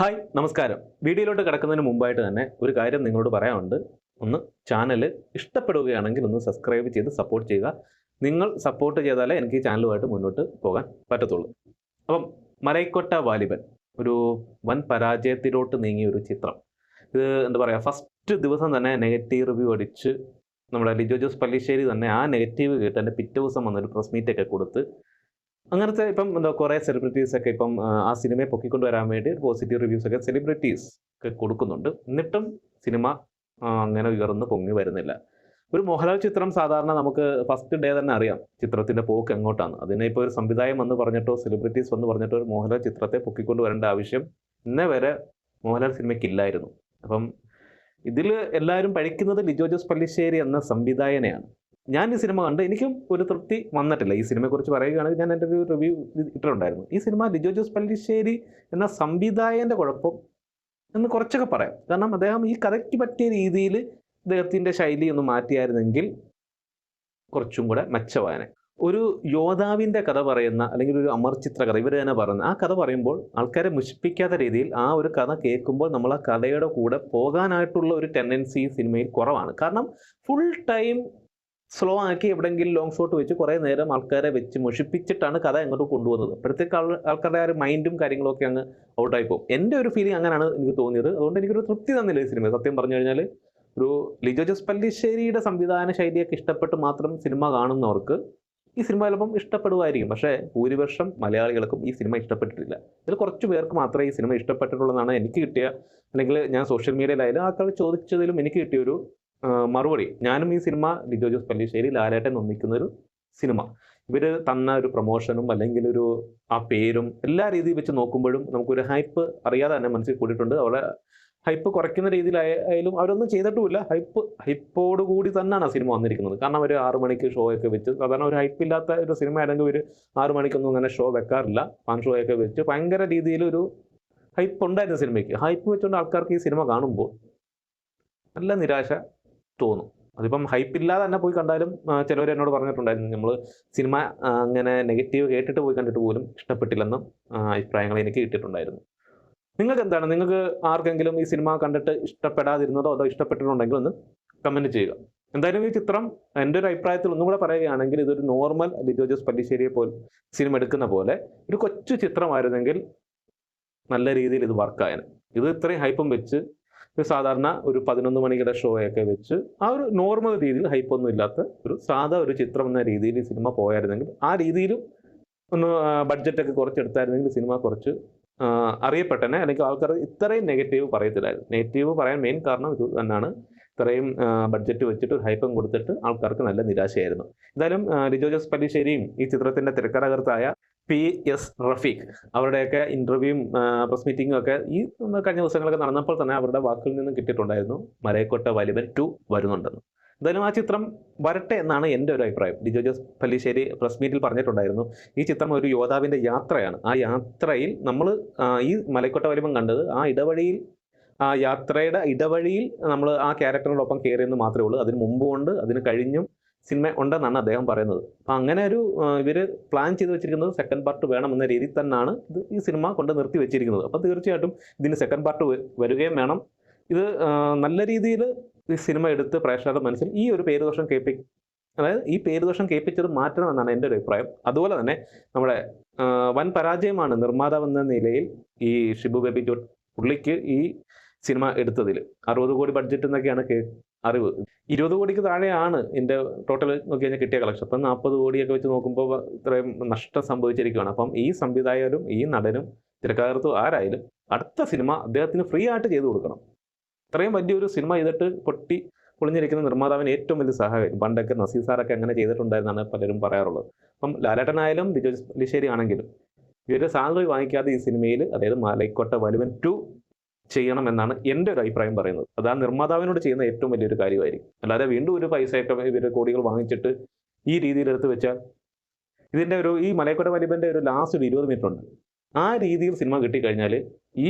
Hi നമസ്കാരം. വീഡിയോയിലോട്ട് കിടക്കുന്നതിന് മുമ്പായിട്ട് തന്നെ ഒരു കാര്യം നിങ്ങളോട് പറയാനുണ്ട്. ഒന്ന് ചാനൽ ഇഷ്ടപ്പെടുകയാണെങ്കിൽ ഒന്ന് സബ്സ്ക്രൈബ് ചെയ്ത് സപ്പോർട്ട് ചെയ്യുക. നിങ്ങൾ സപ്പോർട്ട് ചെയ്താലേ എനിക്ക് ചാനലുമായിട്ട് മുന്നോട്ട് പോകാൻ പറ്റത്തുള്ളൂ. അപ്പം മലൈക്കൊട്ട വാലിബൻ ഒരു വൻ പരാജയത്തിലോട്ട് നീങ്ങിയ ഒരു ചിത്രം. ഇത് എന്താ പറയുക ഫസ്റ്റ് ദിവസം തന്നെ നെഗറ്റീവ് റിവ്യൂ അടിച്ച് നമ്മുടെ ലിജോ ജോസ് പല്ലിശ്ശേരി തന്നെ ആ നെഗറ്റീവ് കേട്ട് എന്റെ പിറ്റേ ദിവസം വന്നൊരു പ്രസ് മീറ്റൊക്കെ കൊടുത്ത് അങ്ങനത്തെ ഇപ്പം എന്താ കുറേ സെലിബ്രിറ്റീസ് ഒക്കെ ഇപ്പം ആ, സിനിമയെ പൊക്കിക്കൊണ്ട് വരാൻ വേണ്ടി പോസിറ്റീവ് റിവ്യൂസ് ഒക്കെ സെലിബ്രിറ്റീസ് ഒക്കെ കൊടുക്കുന്നുണ്ട്. എന്നിട്ടും സിനിമ അങ്ങനെ ഉയർന്ന് പൊങ്ങി വരുന്നില്ല. ഒരു മോഹൻലാൽ ചിത്രം സാധാരണ നമുക്ക് ഫസ്റ്റ് ഡേ തന്നെ അറിയാം ചിത്രത്തിന്റെ പോക്ക് എങ്ങോട്ടാണ് അതിനെ ഇപ്പോൾ ഒരു സംവിധായം എന്ന് പറഞ്ഞിട്ടോ സെലിബ്രിറ്റീസ് എന്ന് പറഞ്ഞിട്ടോ ഒരു മോഹൻലാൽ ചിത്രത്തെ പൊക്കിക്കൊണ്ട് വരേണ്ട ആവശ്യം ഇന്നേ വരെ മോഹൻലാൽ സിനിമയ്ക്കില്ലായിരുന്നു അപ്പം ഇതിൽ എല്ലാവരും പഠിക്കുന്നത് ലിജോ ജോസ് പള്ളിശ്ശേരി എന്ന സംവിധായകനെയാണ്. ഞാൻ ഈ സിനിമ കണ്ട് എനിക്കും ഒരു തൃപ്തി വന്നിട്ടില്ല. ഈ സിനിമയെക്കുറിച്ച് പറയുകയാണെങ്കിൽ ഞാൻ എന്റെ ഒരു റിവ്യൂ ഇട്ടിട്ടുണ്ടായിരുന്നു. ഈ സിനിമ ലിജോ ജോസ് പല്ലിശ്ശേരി എന്ന സംവിധായകന്റെ കുഴപ്പം എന്ന് കുറച്ചൊക്കെ പറയാം. കാരണം അദ്ദേഹം ഈ കഥയ്ക്ക് പറ്റിയ രീതിയിൽ അദ്ദേഹത്തിന്റെ ശൈലി ഒന്ന് മാറ്റിയായിരുന്നെങ്കിൽ കുറച്ചും കൂടെ മെച്ചമായനെ ഒരു യോദ്ധാവിന്റെ കഥ പറയുന്ന അല്ലെങ്കിൽ ഒരു അമർ ചിത്ര കഥ ഇവർ തന്നെ പറയുന്ന ആ കഥ പറയുമ്പോൾ ആൾക്കാരെ മുഷിപ്പിക്കാത്ത രീതിയിൽ ആ ഒരു കഥ കേൾക്കുമ്പോൾ നമ്മൾ ആ കഥയുടെ കൂടെ പോകാനായിട്ടുള്ള ഒരു ടെൻഡൻസി സിനിമയിൽ കുറവാണ്. കാരണം ഫുൾ ടൈം സ്ലോ ആക്കി എവിടെയെങ്കിലും ലോങ് ഷോട്ട് വെച്ച് കുറേ നേരം ആൾക്കാരെ വെച്ച് മുഷിപ്പിച്ചിട്ടാണ് കഥ എങ്ങോട്ട് കൊണ്ടുപോകുന്നത് അപ്പോഴത്തേക്ക് ആൾക്കാരുടെ ആ ഒരു മൈൻഡും കാര്യങ്ങളൊക്കെ അങ്ങ് ഔട്ടായി പോകും. എന്റെ ഒരു ഫീലിംഗ് അങ്ങനെയാണ് എനിക്ക് തോന്നിയത്. അതുകൊണ്ട് എനിക്കൊരു തൃപ്തി തന്നില്ല ഈ സിനിമ സത്യം പറഞ്ഞു കഴിഞ്ഞാൽ ഒരു ലിജോ ജോസ് പല്ലിശ്ശേരിയുടെ സംവിധാന ശൈലിയൊക്കെ ഇഷ്ടപ്പെട്ട് മാത്രം സിനിമ കാണുന്നവർക്ക് ഈ സിനിമ ചിലപ്പം ഇഷ്ടപ്പെടുമായിരിക്കും പക്ഷേ ഭൂരിപക്ഷം മലയാളികൾക്കും ഈ സിനിമ ഇഷ്ടപ്പെട്ടിട്ടില്ല. ഇതിൽ കുറച്ച് പേർക്ക് മാത്രമേ ഈ സിനിമ ഇഷ്ടപ്പെട്ടിട്ടുള്ളതാണ് എനിക്ക് കിട്ടിയ അല്ലെങ്കിൽ ഞാൻ സോഷ്യൽ മീഡിയയിലായാലും ആൾക്കാർ ചോദിച്ചതിലും എനിക്ക് കിട്ടിയ ഒരു ആ, മറുപടി. ഞാനും ഈ സിനിമ ലിജോ ജോസ് പല്ലിശ്ശേരി ലാലേട്ടൻ ഒന്നിക്കുന്ന ഒരു സിനിമ. ഇവർ തന്ന ഒരു പ്രൊമോഷനും അല്ലെങ്കിൽ ഒരു ആ പേരും എല്ലാ രീതിയിൽ വെച്ച് നോക്കുമ്പോഴും നമുക്കൊരു ഹൈപ്പ് അറിയാതെ തന്നെ മനസ്സിൽ കൂടിയിട്ടുണ്ട്. അവിടെ ഹൈപ്പ് കുറയ്ക്കുന്ന രീതിയിലായാലും അവരൊന്നും ചെയ്തിട്ടുമില്ല. ഹൈപ്പ് ഹൈപ്പോട് കൂടി തന്നെയാണ് ആ സിനിമ വന്നിരിക്കുന്നത്. കാരണം അവർ ആറു മണിക്ക് ഷോ ഒക്കെ വെച്ച് സാധാരണ ഒരു ഹൈപ്പ് ഇല്ലാത്ത ഒരു സിനിമ ആണെങ്കിൽ ഒരു ആറു മണിക്കൊന്നും അങ്ങനെ ഷോ വെക്കാറില്ല. ഫാൻ ഷോ ഒക്കെ വെച്ച് ഭയങ്കര രീതിയിലൊരു ഹൈപ്പ് ഉണ്ടായിരുന്നു സിനിമയ്ക്ക്. ഹൈപ്പ് വെച്ചുകൊണ്ട് ആൾക്കാർക്ക് ഈ സിനിമ കാണുമ്പോൾ നല്ല നിരാശ തോന്നും. അതിപ്പം ഹൈപ്പ് ഇല്ലാതെ തന്നെ പോയി കണ്ടാലും ചിലവർ എന്നോട് പറഞ്ഞിട്ടുണ്ടായിരുന്നു നമ്മൾ സിനിമ അങ്ങനെ നെഗറ്റീവ് കേട്ടിട്ട് പോയി കണ്ടിട്ട് പോലും ഇഷ്ടപ്പെട്ടില്ലെന്നും അഭിപ്രായങ്ങൾ എനിക്ക് കിട്ടിയിട്ടുണ്ടായിരുന്നു. നിങ്ങൾക്ക് എന്താണ് നിങ്ങൾക്ക് ആർക്കെങ്കിലും ഈ സിനിമ കണ്ടിട്ട് ഇഷ്ടപ്പെടാതിരുന്നതോ അതോ ഇഷ്ടപ്പെട്ടിട്ടുണ്ടെങ്കിൽ ഒന്ന് കമന്റ് ചെയ്യുക. എന്തായാലും ഈ ചിത്രം എന്റെ ഒരു അഭിപ്രായത്തിൽ ഒന്നും കൂടെ പറയുകയാണെങ്കിൽ ഇതൊരു നോർമൽ ലിജോ ജോസ് പല്ലിശ്ശേരിയെ പോലെ സിനിമ എടുക്കുന്ന പോലെ ഒരു കൊച്ചു ചിത്രമായിരുന്നെങ്കിൽ നല്ല രീതിയിൽ ഇത് വർക്കായനെ ഇത് ഇത്രയും ഹൈപ്പും വെച്ച് സാധാരണ ഒരു പതിനൊന്ന് മണിയുടെ ഷോയൊക്കെ വെച്ച് ആ ഒരു നോർമൽ രീതിയിൽ ഹൈപ്പൊന്നും ഇല്ലാത്ത ഒരു സാധാ ഒരു ചിത്രം എന്ന രീതിയിൽ സിനിമ പോയായിരുന്നെങ്കിൽ ആ രീതിയിലും ഒന്ന് ബഡ്ജറ്റൊക്കെ കുറച്ചെടുത്തായിരുന്നെങ്കിൽ സിനിമ കുറച്ച് അറിയപ്പെട്ടനെ. അല്ലെങ്കിൽ ആൾക്കാർ ഇത്രയും നെഗറ്റീവ് പറയത്തില്ലായിരുന്നു. നെഗറ്റീവ് പറയാൻ മെയിൻ കാരണം ഇത് തന്നെയാണ്. ഇത്രയും ബഡ്ജറ്റ് വെച്ചിട്ട് ഹൈപ്പം കൊടുത്തിട്ട് ആൾക്കാർക്ക് നല്ല നിരാശയായിരുന്നു. എന്തായാലും ലിജോ ജോസ് പല്ലിശ്ശേരിയും ഈ ചിത്രത്തിന്റെ തിരക്കഥാകൃത്തായ പി എസ് റഫീഖ്. അവരുടെയൊക്കെ ഇന്റർവ്യൂവും പ്രസ് മീറ്റിംഗും ഒക്കെ ഈ കഴിഞ്ഞ ദിവസങ്ങളൊക്കെ നടന്നപ്പോൾ തന്നെ അവരുടെ വാക്കിൽ നിന്നും കിട്ടിയിട്ടുണ്ടായിരുന്നു മരയക്കോട്ട വലിവൻ ടു വരുന്നുണ്ടെന്ന്. എന്തായാലും ആ ചിത്രം വരട്ടെ എന്നാണ് എന്റെ ഒരു അഭിപ്രായം. ഡിജോ ജോസ് പല്ലിശ്ശേരി പ്രസ് മീറ്റിൽ പറഞ്ഞിട്ടുണ്ടായിരുന്നു ഈ ചിത്രം ഒരു യോദ്ധാവിന്റെ യാത്രയാണ്. ആ യാത്രയിൽ നമ്മൾ ഈ മലക്കോട്ട വലിവൻ കണ്ടത് ആ ഇടവഴിയിൽ ആ യാത്രയുടെ ഇടവഴിയിൽ നമ്മൾ ആ ക്യാരക്ടറിനോടൊപ്പം കയറിയെന്ന് മാത്രമേ ഉള്ളൂ. അതിന് മുമ്പ് അതിന് കഴിഞ്ഞും സിനിമ ഉണ്ടെന്നാണ് അദ്ദേഹം പറയുന്നത്. അപ്പം അങ്ങനെ ഒരു ഇവർ പ്ലാൻ ചെയ്ത് വെച്ചിരിക്കുന്നത് സെക്കൻഡ് പാർട്ട് വേണം എന്ന രീതിയിൽ തന്നെയാണ് ഇത് ഈ സിനിമ കൊണ്ട് നിർത്തി വെച്ചിരിക്കുന്നത്. അപ്പം തീർച്ചയായിട്ടും ഇതിന് സെക്കൻഡ് പാർട്ട് വരികയും വേണം. ഇത് നല്ല രീതിയിൽ ഈ സിനിമ എടുത്ത് പ്രേക്ഷകരുടെ മനസ്സിൽ ഈ ഒരു പേര് ദോഷം കേൾപ്പി അതായത് ഈ പേര് ദോഷം കേൾപ്പിച്ചത് മാറ്റണം എന്നാണ് എന്റെ ഒരു അഭിപ്രായം. അതുപോലെ തന്നെ നമ്മുടെ വൻ പരാജയമാണ് നിർമ്മാതാവ് എന്ന നിലയിൽ ഈ ഷിബു ബേബി ജോട്ട് പുള്ളിക്ക് ഈ സിനിമ എടുത്തതിൽ അറുപത് കോടി ബഡ്ജറ്റ് എന്നൊക്കെയാണ് അറിവ്. ഇരുപത് കോടിക്ക് താഴെയാണ് എന്റെ ടോട്ടൽ നോക്കി കഴിഞ്ഞാൽ കിട്ടിയ കളക്ഷൻ അപ്പം നാൽപ്പത് കോടിയൊക്കെ വെച്ച് നോക്കുമ്പോൾ ഇത്രയും നഷ്ടം സംഭവിച്ചിരിക്കുകയാണ് അപ്പം ഈ സംവിധായകരും ഈ നടനും തിരക്കകർത്തും ആരായാലും അടുത്ത സിനിമ അദ്ദേഹത്തിന് ഫ്രീ ആയിട്ട് ചെയ്തു കൊടുക്കണം. ഇത്രയും വലിയൊരു സിനിമ ചെയ്തിട്ട് പൊട്ടി പൊളിഞ്ഞിരിക്കുന്ന നിർമ്മാതാവിന് ഏറ്റവും വലിയ സഹായം പണ്ടൊക്കെ നസീർ സാറൊക്കെ അങ്ങനെ ചെയ്തിട്ടുണ്ടായിരുന്നാണ് പലരും പറയാറുള്ളത്. അപ്പം ലാലേട്ടനായാലും ബിജോ ലിശ്ശേരി ആണെങ്കിലും ഇവരുടെ സാലറി വാങ്ങിക്കാതെ ഈ സിനിമയിൽ അതായത് മലൈക്കോട്ട വലുവൻ ടു ചെയ്യണം എന്നാണ് എന്റെ ഒരു അഭിപ്രായം പറയുന്നത്. അത് ആ നിർമ്മാതാവിനോട് ചെയ്യുന്ന ഏറ്റവും വലിയൊരു കാര്യമായിരിക്കും. അല്ലാതെ വീണ്ടും ഒരു പൈസയൊക്കെ ഇവർ കോടികൾ വാങ്ങിച്ചിട്ട് ഈ രീതിയിൽ എടുത്ത് വെച്ചാൽ ഇതിന്റെ ഒരു ഈ മലയക്കോട്ട വലിബന്റെ ഒരു ലാസ്റ്റ് ഒരു ഇരുപത് മിനിറ്റ് ഉണ്ട്. ആ രീതിയിൽ സിനിമ കിട്ടിക്കഴിഞ്ഞാൽ ഈ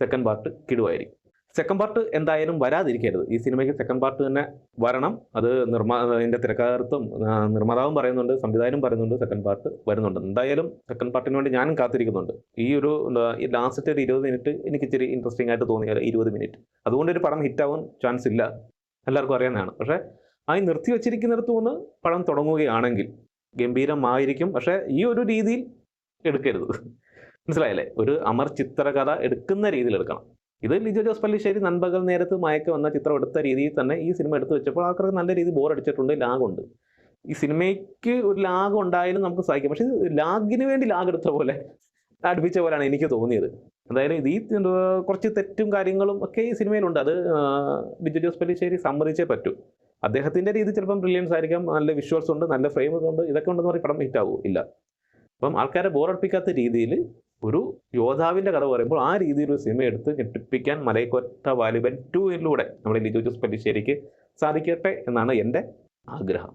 സെക്കൻഡ് പാർട്ട് കിടുവായിരിക്കും. സെക്കൻഡ് പാർട്ട് എന്തായാലും വരാതിരിക്കരുത്. ഈ സിനിമയ്ക്ക് സെക്കൻഡ് പാർട്ട് തന്നെ വരണം. അത് നിർമ്മാ അതിന്റെ തിരക്കകർത്തും നിർമ്മാതാവും പറയുന്നുണ്ട് സംവിധായകനും പറയുന്നുണ്ട് സെക്കൻഡ് പാർട്ട് വരുന്നുണ്ട്. എന്തായാലും സെക്കൻഡ് പാർട്ടിന് വേണ്ടി ഞാനും കാത്തിരിക്കുന്നുണ്ട്. ഈ ഒരു ലാസ്റ്റ് ഒരു ഇരുപത് മിനിറ്റ് എനിക്ക് ഇച്ചിരി ഇൻട്രസ്റ്റിംഗ് ആയിട്ട് തോന്നിയ ഒരു ഇരുപത് മിനിറ്റ് അതുകൊണ്ട് ഒരു പടം ഹിറ്റാവാൻ ചാൻസ് ഇല്ല. എല്ലാവർക്കും അറിയാവുന്നതാണ്. പക്ഷേ അത് നിർത്തി വെച്ചിരിക്കുന്നിടത്തു നിന്ന് പടം തുടങ്ങുകയാണെങ്കിൽ ഗംഭീരമായിരിക്കും. പക്ഷേ ഈ ഒരു രീതിയിൽ എടുക്കരുത്. മനസ്സിലായല്ലേ? ഒരു അമർ ചിത്രകഥ എടുക്കുന്ന രീതിയിൽ എടുക്കണം. ഇത് ലിജോ ജോസ് പള്ളിശ്ശേരി നൻപകൽ നേരത്ത് മയക്കം എന്ന ചിത്രം എടുത്ത രീതിയിൽ തന്നെ ഈ സിനിമ എടുത്തു വെച്ചപ്പോൾ ആൾക്കാർക്ക് നല്ല രീതിയിൽ ബോർ അടിച്ചിട്ടുണ്ട് ലാഗുണ്ട്. ഈ സിനിമയ്ക്ക് ഒരു ലാഗ് ഉണ്ടായാലും നമുക്ക് സഹിക്കാം. പക്ഷെ ലാഗിന് വേണ്ടി ലാഗ് എടുത്ത പോലെ അടുപ്പിച്ച പോലെയാണ് എനിക്ക് തോന്നിയത്. അതായത് ഈ കുറച്ച് തെറ്റും കാര്യങ്ങളും ഒക്കെ ഈ സിനിമയിലുണ്ട്. അത് ലിജോ ജോസ് പള്ളിശ്ശേരി സമ്മതിച്ചേ പറ്റൂ. അദ്ദേഹത്തിന്റെ രീതി ചിലപ്പം ബ്രില്യൻസ് ആയിരിക്കാം നല്ല വിഷ്വൽസ് ഉണ്ട് നല്ല ഫ്രെയിംസ് ഉണ്ട് ഇതൊക്കെ ഉണ്ടെന്ന് പറയും പടം ഹിറ്റ് ആവും? ഇല്ല. അപ്പം ആൾക്കാരെ ബോറടിപ്പിക്കാത്ത രീതിയിൽ ഒരു യോദ്ധാവിന്റെ കഥ പറയുമ്പോൾ ആ രീതിയിൽ ഒരു സിനിമ എടുത്ത് ഞെട്ടിപ്പിക്കാൻ മലയക്കൊറ്റ വാലിബൻ ടൂയിലൂടെ നമ്മുടെ ലിജോ ജോസ് പല്ലിശ്ശേരിക്ക് സാധിക്കട്ടെ എന്നാണ് എന്റെ ആഗ്രഹം.